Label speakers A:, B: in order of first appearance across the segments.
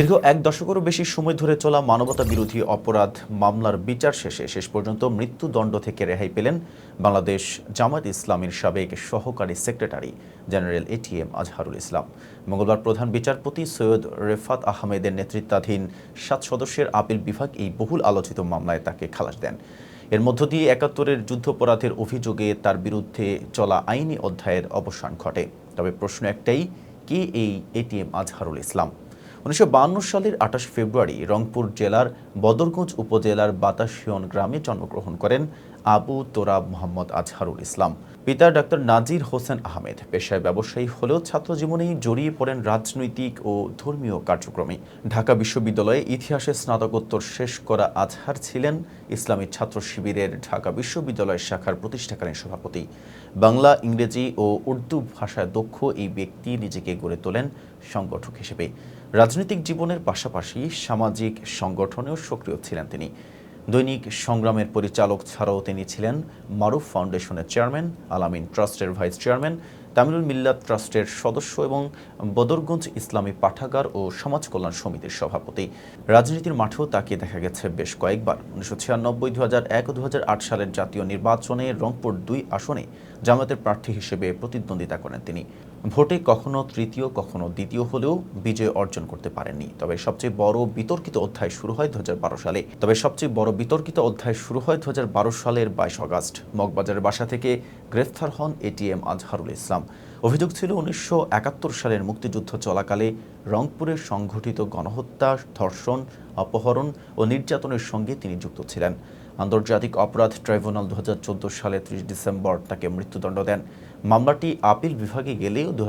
A: দীর্ঘ এক দশকেরও বেশি সময় ধরে চলা মানবতা বিরোধী অপরাধ মামলার বিচার শেষে শেষ পর্যন্ত মৃত্যুদণ্ড থেকে রেহাই পেলেন বাংলাদেশ জামাত ইসলামীর সাবেক সহকারী secretary general ATM Azharul Islam. মঙ্গলবার প্রধান বিচারপতি সৈয়দ রেফাত আহমেদের নেতৃত্বাধীন সাত সদস্যের আপিল বিভাগ এই বহুল আলোচিত মামলায় তাকে খালাস দেন। এর মধ্য দিয়ে একাত্তরের যুদ্ধাপরাধের অভিযোগে তার বিরুদ্ধে চলা আইনি অধ্যায়ের অবসান ঘটে। তবে প্রশ্ন একটাই, কে এই এটিএম আজহারুল ইসলাম? উনিশশো সালের আঠাশ ফেব্রুয়ারি রংপুর জেলার বদরগঞ্জ উপজেলার বাতাসিয়ন গ্রামে জন্মগ্রহণ করেন আবু তোরাব মোহাম্মদ আজহারুল ইসলাম। পিতা ডাক্তার নাজির হোসেন আহমেদ। পেশায় ব্যবসায়ী হলেও ছাত্র জীবনেই জড়িয়ে পড়েন রাজনৈতিক ও ধর্মীয় কার্যক্রমে। ঢাকা বিশ্ববিদ্যালয়ে ইতিহাসে স্নাতকোত্তর শেষ করা আজহার ছিলেন ইসলামী ছাত্র শিবিরের ঢাকা বিশ্ববিদ্যালয় শাখার প্রতিষ্ঠাকালীন সভাপতি। বাংলা, ইংরেজি ও উর্দু ভাষায় দক্ষ এই ব্যক্তি নিজেকে গড়ে তোলেন সংগঠক হিসেবে। রাজনৈতিক জীবনের পাশাপাশি সামাজিক সংগঠনেও সক্রিয় ছিলেন তিনি। দৈনিক সংগ্রামের পরিচালক ছাড়াও তিনি ছিলেন মারুফ ফাউন্ডেশনের চেয়ারম্যান, আলামিন ট্রাস্টের ভাইস চেয়ারম্যান, তামিলুল মিল্লাত ট্রাস্টের সদস্য এবং বদরগঞ্জ ইসলামী পাঠাগার ও সমাজ কল্যাণ সমিতির সভাপতি। রাজনীতির মাঠেও তাকে দেখা গেছে বেশ কয়েকবার। উনিশশো ছিয়ানব্বই দু হাজার এক দু সালের জাতীয় নির্বাচনে রংপুর দুই আসনে জামায়াতের প্রার্থী হিসেবে প্রতিদ্বন্দ্বিতা করেন তিনি। ভোটে কখনো তৃতীয়, কখনো দ্বিতীয় হলেও বিজয় অর্জন করতে পারেননি। তবে সবচেয়ে বড় বিতর্কিত অধ্যায় শুরু হয় দু হাজার বারো সালে। তবে সবচেয়ে বড় বিতর্কিত অধ্যায় শুরু হয় দু হাজার বারো সালের বাইশ আগস্ট। মগবাজারের বাসা থেকে গ্রেফতার হন এটিএম আজহারুল ইসলাম। অভিযোগ ছিল উনিশশো একাত্তর সালের মুক্তিযুদ্ধ চলাকালে রংপুরে সংঘটিত গণহত্যা, ধর্ষণ, অপহরণ ও নির্যাতনের সঙ্গে তিনি যুক্ত ছিলেন। আন্তর্জাতিক অপরাধ ট্রাইব্যুনাল দু সালে ত্রিশ ডিসেম্বর তাকে মৃত্যুদণ্ড দেন। মামলাটি আপিল বিভাগে গেলেও দু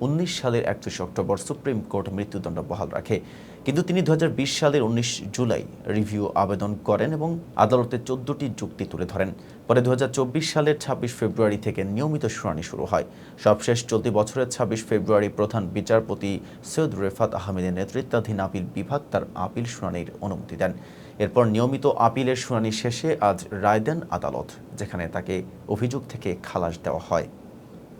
A: উনিশ সালের একত্রিশ অক্টোবর সুপ্রিম কোর্ট মৃত্যুদণ্ড বহাল রাখে। কিন্তু তিনি দু হাজার বিশ সালের উনিশ জুলাই রিভিউ আবেদন করেন এবং আদালতে চোদ্দটি যুক্তি তুলে ধরেন। পরে দু হাজার চব্বিশ সালের ছাব্বিশ ফেব্রুয়ারি থেকে নিয়মিত শুনানি শুরু হয়। সবশেষ চলতি বছরের ছাব্বিশ ফেব্রুয়ারি প্রধান বিচারপতি সৈয়দ রেফাত আহমেদের নেতৃত্বাধীন আপিল বিভাগ তার আপিল শুনানির অনুমতি দেন। এরপর নিয়মিত আপিলের শুনানি শেষে আজ রায় দেন আদালত, যেখানে তাকে অভিযোগ থেকে খালাস দেওয়া হয়।